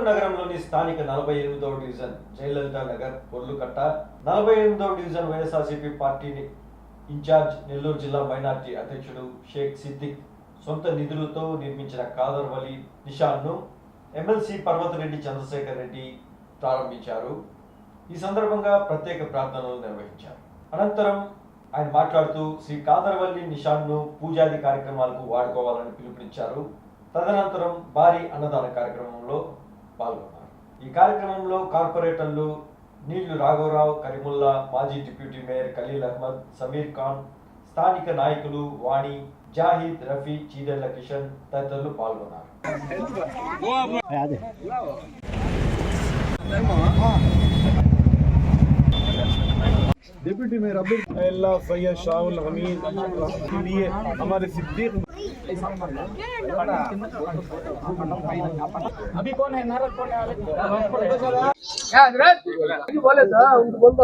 నెల్లూరు నగరంలోని స్థానిక నలభై ఎనిమిదవ డివిజన్ జయలలిత నగర్ కొర్లుకట్ట నలభై ఎనిమిదవ డివిజన్ వైఎస్ఆర్సీపీ పార్టీని ఇన్ఛార్జ్ నెల్లూరు జిల్లా మైనార్టీ అధ్యక్షుడు షేక్ సిద్దిక్ సొంత నిధులతో నిర్మించిన కాదర్వలి నిషాన్ను ఎమ్మెల్సీ పర్వతరెడ్డి చంద్రశేఖర్ రెడ్డి ప్రారంభించారు. ఈ సందర్భంగా ప్రత్యేక ప్రార్థనలు నిర్వహించారు. అనంతరం ఆయన మాట్లాడుతూ శ్రీ కాదర్వల్లి నిషాన్ను పూజాది కార్యక్రమాలకు వాడుకోవాలని పిలుపునిచ్చారు. తదనంతరం భారీ అన్నదాన కార్యక్రమంలో పాల్గొన్నారు. ఈ కార్యక్రమంలో కార్పొరేటర్లు నీళ్ళు రాఘవరావు కరీముల్లా మాజీ డిప్యూటీ మేయర్ ఖలీల్ అహ్మద్ సమీర్ ఖాన్ స్థానిక నాయకులు వాణి జాహిద్ రఫీ చీదెళ్ళ కిషన్ తదితరులు పాల్గొన్నారు. डिप्टी मेयर अब्दुल अल्लाह सैयद शाहुल हमीद के लिए हमारे सिद्दीक अभी कौन है नारद कौन है क्या हजरत बोले था उनको बोलता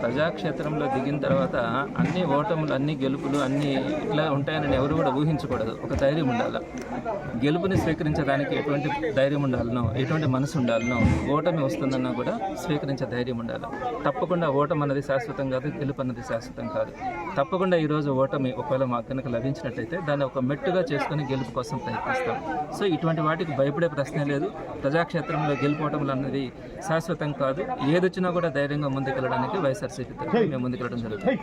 ప్రజాక్షేత్రంలో దిగిన తర్వాత అన్ని ఓటములు అన్ని గెలుపులు అన్ని ఇట్లా ఉంటాయని ఎవరు కూడా ఊహించకూడదు. ఒక ధైర్యం ఉండాలి. గెలుపుని స్వీకరించడానికి ఎటువంటి ధైర్యం ఉండాలనో ఎటువంటి మనసు ఉండాలనో ఓటమి వస్తుందన్నా కూడా స్వీకరించే ధైర్యం ఉండాలి. తప్పకుండా ఓటమి అన్నది శాశ్వతం కాదు గెలుపు అన్నది శాశ్వతం కాదు. తప్పకుండా ఈరోజు ఓటమి ఒకవేళ మాకు కనుక లభించినట్టయితే దాన్ని ఒక మెట్టుగా చేసుకుని గెలుపు కోసం ప్రయత్నిస్తాం. సో ఇటువంటి వాటికి భయపడే ప్రశ్నే లేదు. ప్రజాక్షేత్రంలో గెలుపోవటములు అన్నది శాశ్వతం కాదు. ఏదొచ్చినా కూడా ధైర్యంగా ముందుకెళ్ళడానికి వైఎస్ఆర్సీపీ తరఫున మేము ముందుకెళ్ళడం జరుగుతుంది.